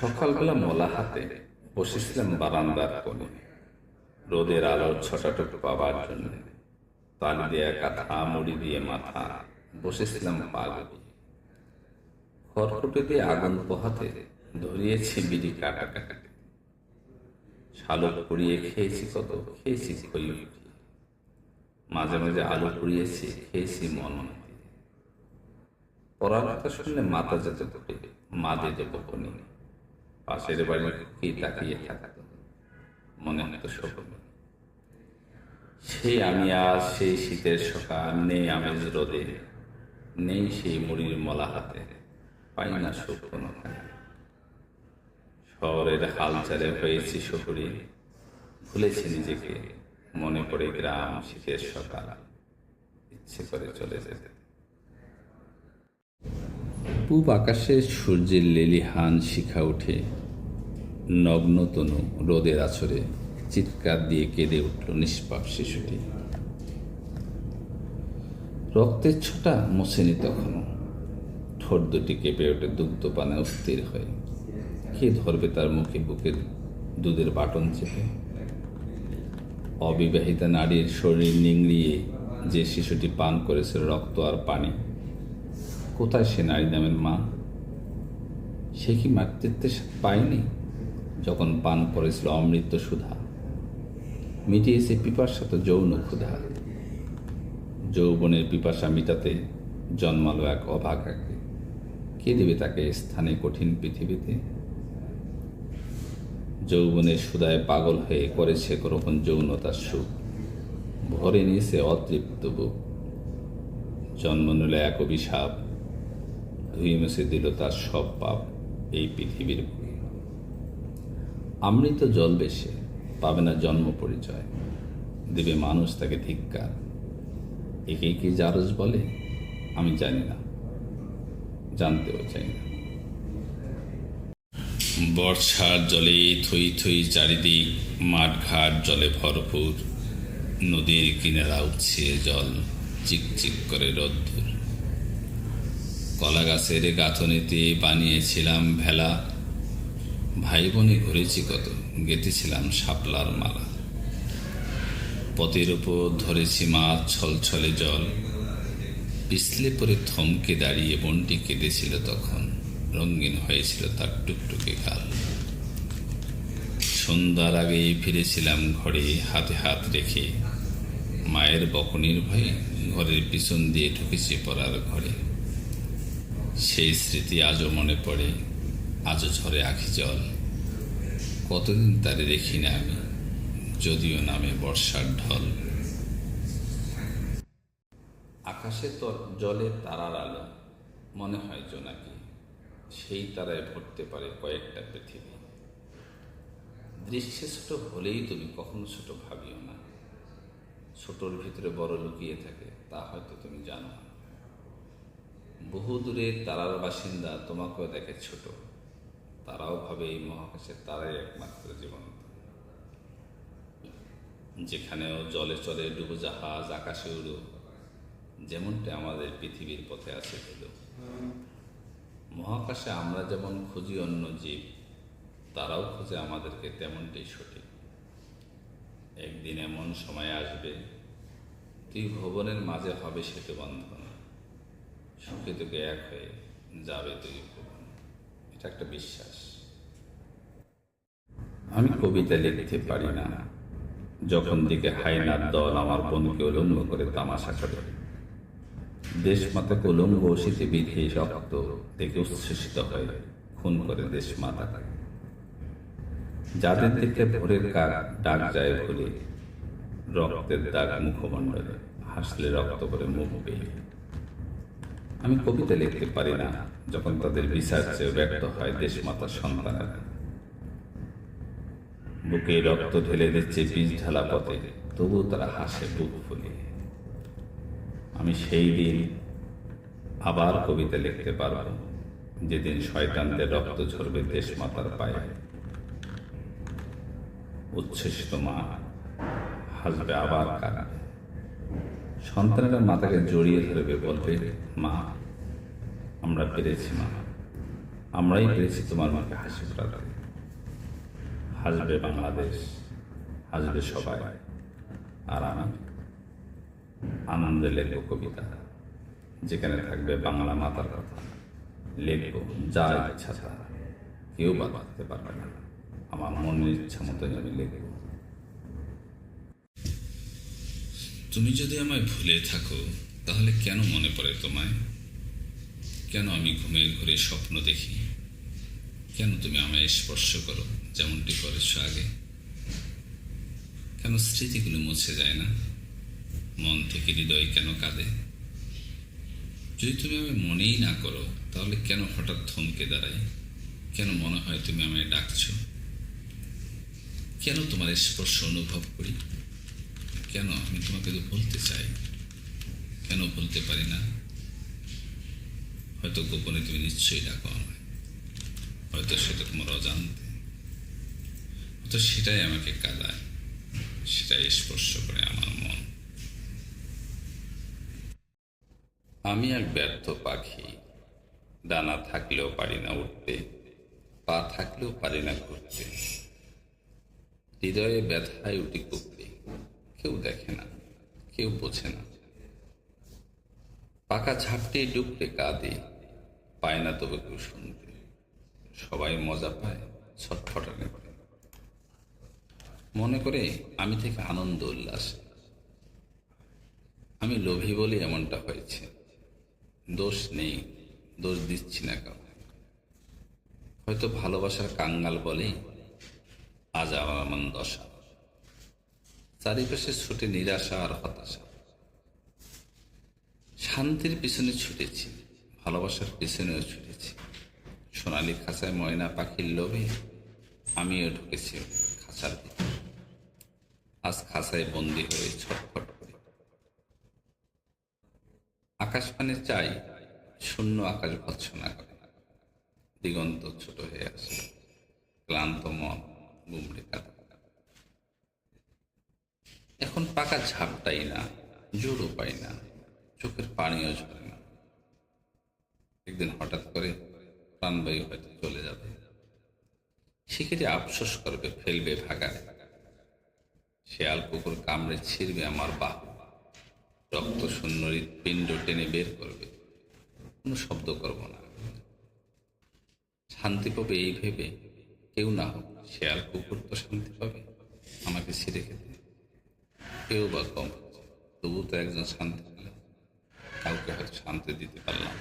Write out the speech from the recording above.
সকালবেলা মলা হাতে বসেছিলাম বারান্দার কোণে। রোদের আলোর ছটাটুকু পাবার জন্য। তালি দেয়া কাঁথা মুড়ি দিয়ে মাথা বসেছিলাম পাগল খড়কুটো দিয়ে আগুন পোহাতে ধরিয়েছি বিড়ি কাটা কাটা শালক পুড়িয়ে খেয়েছি কত, খেয়েছি খই মাঝে মাঝে আলু পুড়িয়েছি, খেয়েছি মন দিয়ে পড়ার কথা শুনলে মাথা যেতে করে মাদে যে বকনি পাশের বাড়ির কি তাকিয়ে থাকত? মনে হতো সেই আমি আজ সেই শীতের সকাল নেই আমেজ রোদে, নেই সেই মুড়ির মলা হাতে। পাই না সুখ কোনোখানে। শহরের হালচালে হয়েছি শহরে, ভুলেছি নিজেকে। মনে পড়ে গ্রাম শীতের সকাল, ইচ্ছে করে চলে যেতে। পূব আকাশে সূর্যের লেলিহান শিখা উঠে নগ্ন তনু রোদের আছরে চিৎকার দিয়ে কেঁদে উঠল নিষ্পাপ শিশুটি। রক্তের ছোটা মোছেনি তখনও। ঠোঁট দুটি কেঁপে ওঠে দুগ্ধ পানে অস্থির হয়ে। কে ধরবে তার মুখে বুকের দুধের বাটন চেপে? অবিবাহিতা নারীর শরীর নিংড়িয়ে যে শিশুটি পান করেছে রক্ত আর পানি, কোথায় সে নারী নামের মা? সে কি মাতৃত্বের পায়নি? যখন পান করেছিল অমৃত সুধা। মিটিয়েছে পিপাসা তো যৌন ক্ষুধা। যৌবনের পিপাসা মিটাতে জন্মালো এক অভাগাকে। কে দেবে তাকে স্থানে কঠিন পৃথিবীতে? যৌবনের সুদায় পাগল হয়ে করেছে গ্রহণ যৌনতার সুখ। ভরে নিয়েছে অতৃপ্ত বুক। জন্ম নিল এক অভিশাপ। ধুয়ে মুছে দিল তার সব পাপ এই পৃথিবীর বুকে। আমৃত জল বেশে পাবে না জন্ম পরিচয়। দেবে মানুষ তাকে ধিক্কার। একে কি জারজ বলে? আমি জানি না। জানতেও চাই না। বর্ষার জলে থই থই চারিদিক, মাঠঘাট জলে ভরপুর। নদীর কিনারা উঠছে জল চিকচিক করে রোদ্দুর। কলা গাছের গাঁথনিতে বানিয়েছিলাম ভেলা। ভাই বোনে ঘুরেছি কত গেঁথেছিলাম শাপলার মালা। পথের ওপর ধরেছি মাছ ছলছলে জল। পিছলে পরে থমকে দাঁড়িয়ে বনটি কেঁদেছিল তখন। রঙিন হয়েছিল তার টুকটুকে গাল। সন্ধ্যার আগেই ফিরেছিলাম ঘরে হাতে হাত রেখে। মায়ের বকনির ভয়ে ঘরের পিছন দিয়ে ঢুকেছি পড়ার ঘরে। সেই স্মৃতি আজও মনে পড়ে। আজও ঝরে আখি জল। কতদিন তারে দেখি না আমি, যদিও নামে বর্ষার ঢল। আকাশে তোর জলে তারার আলো, মনে হয় জোনাকি সেই তারায় ভরতে পারে কয়েকটা পৃথিবী। দৃশ্যে ছোট হলেই তুমি কখনো ছোট ভাবিও না। ছোটর ভিতরে বড় লুকিয়ে থাকে, তা হয়তো তুমি জানো। বহু দূরে তারার বাসিন্দা তোমাকেও দেখে ছোট। তারাও ভাবে এই মহাকাশের তারাই একমাত্র জীবন যেখানেও জলে চলে ডুবো জাহাজ, আকাশে উড়ো, যেমনটা আমাদের পৃথিবীর পথে আছে ধুলো মহাকাশে আমরা যেমন খুঁজি অন্য জীব, তারাও খুঁজে আমাদেরকে তেমনটাই সঠিক। একদিন এমন সময় আসবে, তুই ভুবনের মাঝে হবে সেতু বন্ধন। সুখে তোকে এক হয়ে যাবে তুই এটা একটা বিশ্বাস। আমি কবিতা লিখতে পারি না। যখন দিকে হাইনার দল আমার বোনকে উলঙ্গ করে তামাশা করে। দেশ মাতাকে উলঙ্গ শীতে বিধে রক্ত থেকে উচ্ছ্বসিত হয়ে, খুন করে দেশ মাতা। যাদের দিকে ভোরের কাক ডাক যায় ভুলে, রক্তের দাগ মুখমণ্ডলে হাসলে রক্ত করে মুখ পেয়ে আমি কবিতা লিখতে পারি না। যখন তাদের বিচার চেয়ে ব্যক্ত হয় দেশ মাতার সন্তানেরা। বুকে রক্ত ঢেলে দিচ্ছে বীজ ঢালা পথে, তবুও তারা হাসে বুক ফুলিয়ে। আমি সেই দিন আবার কবিতা লিখতে পারব, যেদিন শয়তানদের রক্ত ঝরবে দেশ মাতার পায়ে। উচ্ছ্বসিত মা, হাসবে আবার কারা সন্তানেরা মাতাকে জড়িয়ে ধরবে, বলবে, মা আমরা পেরেছি, মা। আমরাই পেরেছি তোমার মাকে হাসি ফোটাতে। হাসবে বাংলাদেশ, হাসবে সবাই। আর আমি আনন্দে লেখব কবিতা। যেখানে থাকবে বাংলা মাতার কথা। লিখব যা ইচ্ছা তা। কেউ বাঁধতে পারবে না। আমার মনের ইচ্ছা মতো আমি লিখব তুমি যদি আমায় ভুলে থাকো, তাহলে কেন মনে পড়ে তোমায়? কেন আমি ঘুমের ঘরে স্বপ্ন দেখি? কেন তুমি আমায় স্পর্শ করো যেমনটি করেছ আগে? কেন স্মৃতিগুলো মুছে যায় না? মন থেকে হৃদয় কেন কাঁদে? যদি তুমি আমায় মনেই না করো, তাহলে কেন হঠাৎ থমকে দাঁড়াই কেন মনে হয় তুমি আমায় ডাকছ? কেন তোমার স্পর্শ অনুভব করি? কেন আমি তোমাকে তো বলতে চাই? কেন বলতে পারি না? হয়তো গোপনে তুমি নিশ্চয়ই ডাকো আমায়। হয়তো সেটা তোমার অজান্তে হয়তো সেটাই আমাকে কাঁদায়, সেটাই স্পর্শ করে আমার মন। আমি এক ব্যর্থ পাখি, ডানা থাকলেও পারি না উঠতে, পা থাকলেও পারি না ঘুরতে। হৃদয়ে ব্যথায় উঠি কুপড়ে, কেউ দেখে না, কেউ বোঝে না। পাকা ঝাপটে ডুবতে কাঁদে, পায় না তবে কেউ শুনতে সবাই মজা পায়, ছটফটানি করে। মনে করে আমি থেকে আনন্দ উল্লাস। আমি লোভী বলে এমনটা হয়েছে। দোষ নেই, দোষ দিচ্ছি না কাউকে। হয়তো ভালোবাসার কাঙ্গাল বলে আজ আমার এমন দশা। চারিপাশে ছুটে নিরাশা আর হতাশা। শান্তির পিছনে ছুটেছি, ভালোবাসার পিছনেও ছুটেছি। সোনালি খাঁচায় ময়না পাখির লোভে আমিও ঢুকেছি খাঁচার ভিতর আজ খাঁচায় বন্দি হয়ে ছটফট করে। আকাশ পানে চাই, শূন্য আকাশ ভৎসনা করে। দিগন্ত ছোট হয়ে আসে ক্লান্ত মন গুমড়ে কাঁদে। এখন পাকা ঝাপটাই না, জোরও পাই না। চোখের পানিও ঝরে না। একদিন হঠাৎ করে প্রাণবায়ু হয়তো চলে যাবে। শিখেটি আফসোস করবে, ফেলবে ভাগায় শেয়াল কুকুর কামড়ে ছিঁড়বে আমার বাহ। রক্ত শূন্য হৃৎপিণ্ড টেনে বের করবে। কোনো শব্দ করব না। শান্তি পাবে এই ভেবে কেউ না হোক, শেয়াল কুকুর তো শান্তি পাবে। আমাকে ছিঁড়ে খেতে। কেউ বা কম তবু তো একজন শান্তি কাউকে হয়তো শান্তি দিতে পারলাম।